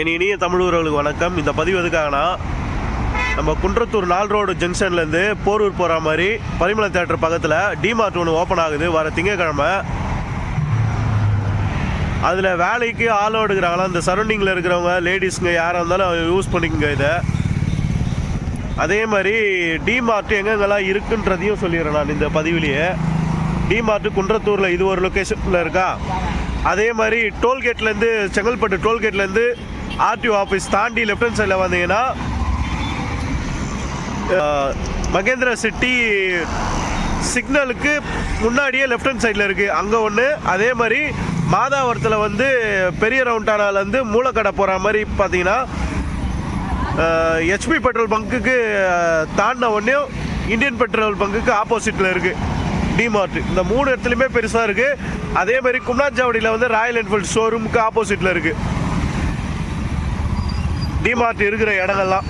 என் இனிய தமிழர்களுக்கு வணக்கம். இந்த பதிவு எதுக்காகனா நம்ம குன்றத்தூர் நால் ரோடு ஜங்ஷன்லேருந்து போரூர் போகிற மாதிரி பரிமள தேட்டர் பக்கத்தில் டிமார்ட் ஒன்று ஓப்பன் ஆகுது. வர திங்கக்கிழமை. அதில் வேலைக்கு ஆளோ எடுக்கிறாங்களா இந்த சரௌண்டிங்கில் இருக்கிறவங்க லேடிஸுங்க யாராக இருந்தாலும் யூஸ் பண்ணிக்கோங்க இதை. அதே மாதிரி டிமார்ட் எங்கெங்கெல்லாம் இருக்குன்றதையும் சொல்லிடுறேன் நான் இந்த பதிவிலேயே. டிமார்ட் குன்றத்தூரில் இது ஒரு லொக்கேஷனில் இருக்கா? அதே மாதிரி டோல்கேட்லேருந்து செங்கல்பட்டு டோல்கேட்லேருந்து ஆர்டிஓ ஆஃபீஸ் தாண்டி லெஃப்ட் ஹேண்ட் சைடில் வந்தீங்கன்னா மகேந்திரா மகேந்திர சிட்டி சிக்னலுக்கு முன்னாடியே லெஃப்ட் ஹேண்ட் சைடில் இருக்குது அங்கே ஒன்று அதே மாதிரி மாதாவரத்தில் வந்து பெரிய ரவுண்டானாலேருந்து மூளைக்கடை போகிற மாதிரி பார்த்தீங்கன்னா ஹெச்பி பெட்ரோல் பங்க்குக்கு தாண்டின ஒன்றையும் இந்தியன் பெட்ரோல் பங்க்குக்கு ஆப்போசிட்டில் இருக்குது டிமார்ட் இந்த மூணு இடத்துலையுமே பெருசாக இருக்குது அதே மாதிரி கும்னாஞ்சாவடியில் வந்து ராயல் என்ஃபீல்டு ஷோரூமுக்கு ஆப்போசிட்டில் இருக்குது டிமார்ட் இருக்கிற இடங்கள்லாம்.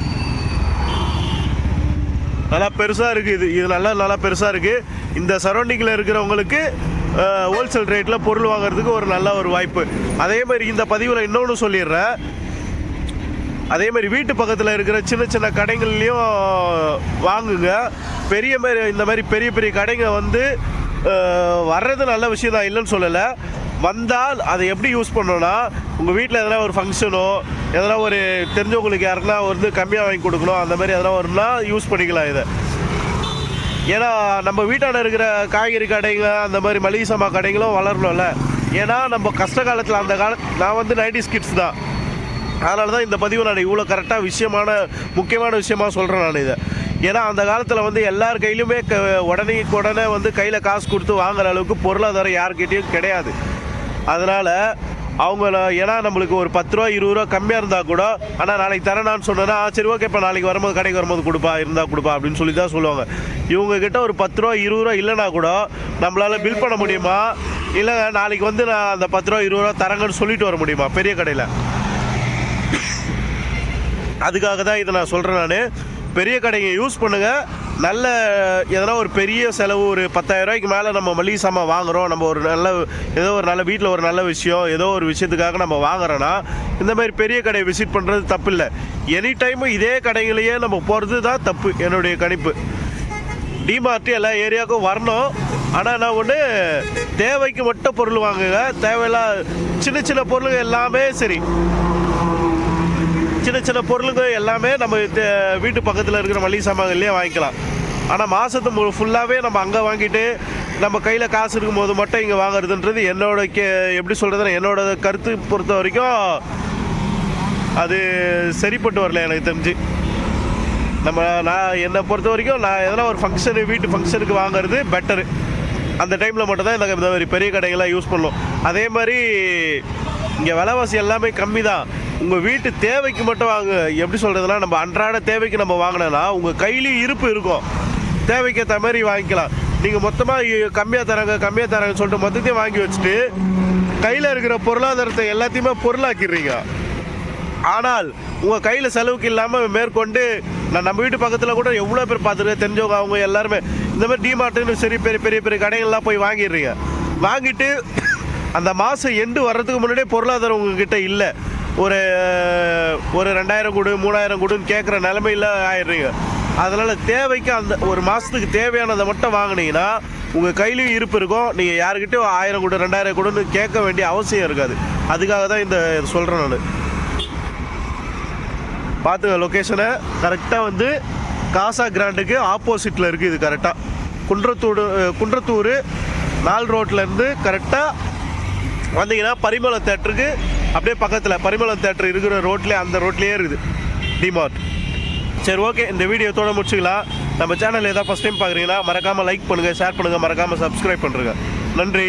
நல்லா பெருசாக இருக்குது இது. இது நல்லா நல்லா பெருசாக இருக்குது இந்த சரௌண்டிங்கில் இருக்கிறவங்களுக்கு ஹோல்சேல் ரேட்டில் பொருள் வாங்குறதுக்கு ஒரு நல்ல ஒரு வாய்ப்பு. அதே மாதிரி இந்த பதிவில் இன்னொன்று சொல்லிடுறேன். அதே மாதிரி வீட்டு பக்கத்தில் இருக்கிற சின்ன சின்ன கடைகள்லையும் வாங்குங்க. பெரிய மாதிரி இந்த மாதிரி பெரிய பெரிய கடைங்க வந்து வர்றது நல்ல விஷயம் தான் இல்லைன்னு சொல்லலை. வந்தால் அதை எப்படி யூஸ் பண்ணோன்னா உங்கள் வீட்டில் எதனா ஒரு ஃபங்க்ஷனோ எதனா ஒரு தெரிஞ்சவங்களுக்கு யாருன்னா வந்து கம்மியாக வாங்கி கொடுக்கணும் அந்த மாதிரி எதனா வரும்னா யூஸ் பண்ணிக்கலாம் இதை. ஏன்னா நம்ம வீட்டாண்ட இருக்கிற காய்கறி கடைங்க அந்த மாதிரி மளிகை சாமான் கடைங்களும் வளரணும்ல. ஏன்னா நம்ம கஷ்ட காலத்தில் அந்த கால நான் வந்து நைன்டி கிட்ஸ் தான். அதனால தான் இந்த பதிவு நான் இவ்வளோ கரெக்டாக விஷயமான முக்கியமான விஷயமா சொல்கிறேன் நான் இதை. ஏன்னா அந்த காலத்தில் வந்து எல்லார் கையிலுமே க உடனே உடனே வந்து கையில் காசு கொடுத்து வாங்குற அளவுக்கு பொருளாதாரம் யார்கிட்டேயும் கிடையாது. அதனால் அவங்கள ஏன்னா நம்மளுக்கு ஒரு பத்து ரூபா இருபது ரூபா கம்மியாக இருந்தால் கூட ஆனால் நாளைக்கு தரேனான்னு சொன்னேன்னா சரி ஓகே இப்போ நாளைக்கு வரும்போது கடைக்கு வரும்போது கொடுப்பா இருந்தால் கொடுப்பா அப்படின்னு சொல்லி தான் சொல்லுவாங்க. இவங்கக்கிட்ட ஒரு பத்து ரூபா இருபது ரூபா இல்லைனா கூட நம்மளால் பில் பண்ண முடியுமா? இல்லை நாளைக்கு வந்து நான் அந்த பத்து ரூபா இருபது ரூபா தரங்கன்னு சொல்லிட்டு வர முடியுமா பெரிய கடையில்? அதுக்காக தான் இதை நான் சொல்கிறேன் நான். பெரிய கடைங்க யூஸ் பண்ணுங்கள் நல்ல எதனா ஒரு பெரிய செலவு ஒரு பத்தாயிரம் ரூபாய்க்கு மேலே நம்ம மளிகை சாமான் வாங்குகிறோம் நம்ம ஒரு நல்ல ஏதோ ஒரு நல்ல வீட்டில் ஒரு நல்ல விஷயம் ஏதோ ஒரு விஷயத்துக்காக நம்ம வாங்குறோன்னா இந்த மாதிரி பெரிய கடையை விசிட் பண்ணுறது தப்பு இல்லை எனி டைமும் இதே கடைகளையே நம்ம போகிறது தான் தப்பு என்னுடைய கணிப்பு. டிமார்ட் எல்லா ஏரியாவுக்கும் வரணும். ஆனால் நான் ஒன்று தேவைக்கு மட்டும் பொருள் வாங்குங்க. தேவையில்லா சின்ன சின்ன பொருள் எல்லாமே சரி. சின்ன சின்ன பொருளுங்க எல்லாமே நம்ம வீட்டு பக்கத்தில் இருக்கிற மளிகை சாமான்கள்லேயே வாங்கிக்கலாம். ஆனால் மாதத்து ஃபுல்லாகவே நம்ம அங்கே வாங்கிட்டு நம்ம கையில் காசு இருக்கும்போது மட்டும் இங்கே வாங்குறதுன்றது என்னோட கே எப்படி சொல்கிறதுனா என்னோட கருத்து பொறுத்த வரைக்கும் அது சரிப்பட்டு வரல எனக்கு தெரிஞ்சு. நம்ம நான் என்னை பொறுத்த வரைக்கும் நான் எதனா ஒரு ஃபங்க்ஷனு வீட்டு ஃபங்க்ஷனுக்கு வாங்குறது பெட்டரு அந்த டைமில் மட்டும்தான் இந்த இந்த மாதிரி பெரிய கடைகள்லாம் யூஸ் பண்ணும். அதே மாதிரி இங்கே விலைவாசி எல்லாமே கம்மி தான் உங்கள் வீட்டு தேவைக்கு மட்டும் வாங்க. எப்படி சொல்கிறதுனா நம்ம அன்றாட தேவைக்கு நம்ம வாங்கினோன்னா உங்கள் கையிலையும் இருப்பு இருக்கும். தேவைக்கு ஏற்ற மாதிரி வாங்கிக்கலாம். நீங்கள் மொத்தமாக கம்மியாக தராங்க கம்மியாக தராங்கன்னு சொல்லிட்டு மொத்தத்தையும் வாங்கி வச்சுட்டு கையில் இருக்கிற பொருளாதாரத்தை எல்லாத்தையுமே பொருளாக்கிடுறீங்க. ஆனால் உங்கள் கையில் செலவுக்கு இல்லாமல் மேற்கொண்டு நான் நம்ம வீட்டு பக்கத்தில் கூட எவ்வளோ பேர் பார்த்துருக்கேன் தெரிஞ்சவங்க அவங்க எல்லாருமே இந்த மாதிரி டிமார்ட்டுன்னு சரி பெரிய பெரிய பெரிய கடைகள்லாம் போய் வாங்கிடுறீங்க. வாங்கிட்டு அந்த மாதம் எண்டு வர்றதுக்கு முன்னாடியே பொருளாதாரம் உங்ககிட்ட இல்லை. ஒரு ஒரு ரெண்டாயிரம் கொடு மூணாயிரம் கொடுன்னு கேட்குற நிலமையில் ஆயிடுறீங்க. அதனால் தேவைக்கு அந்த ஒரு மாதத்துக்கு தேவையானதை மட்டும் வாங்கினீங்கன்னா உங்கள் கையிலையும் இருப்பு இருக்கும். நீங்கள் யாருக்கிட்டையும் ஆயிரம் கொடு ரெண்டாயிரம் கொடுன்னு கேட்க வேண்டிய அவசியம் இருக்காது. அதுக்காக தான் இந்த சொல்கிறேன் நான். பார்த்துங்க லொக்கேஷனை கரெக்டாக வந்து காசா கிராண்டுக்கு ஆப்போசிட்டில் இருக்குது இது கரெக்டாக குன்றத்தூடு குன்றத்தூர் நால் ரோட்லேருந்து கரெக்டாக வந்தீங்கன்னா பரிமள தேட்டருக்கு அப்படியே பக்கத்தில் பரிமளம் தேட்டர் இருக்கிற ரோட்லேயே அந்த ரோட்லேயே இருக்குது. டிமார்ட். சரி ஓகே இந்த வீடியோ தோட முடிச்சுக்கலாம். நம்ம சேனல் ஏதாவது ஃபஸ்ட் டைம் பார்க்குறீங்கன்னா மறக்காமல் லைக் பண்ணுங்கள் ஷேர் பண்ணுங்கள் மறக்காமல் சப்ஸ்கிரைப் பண்ணுறேங்க நன்றி.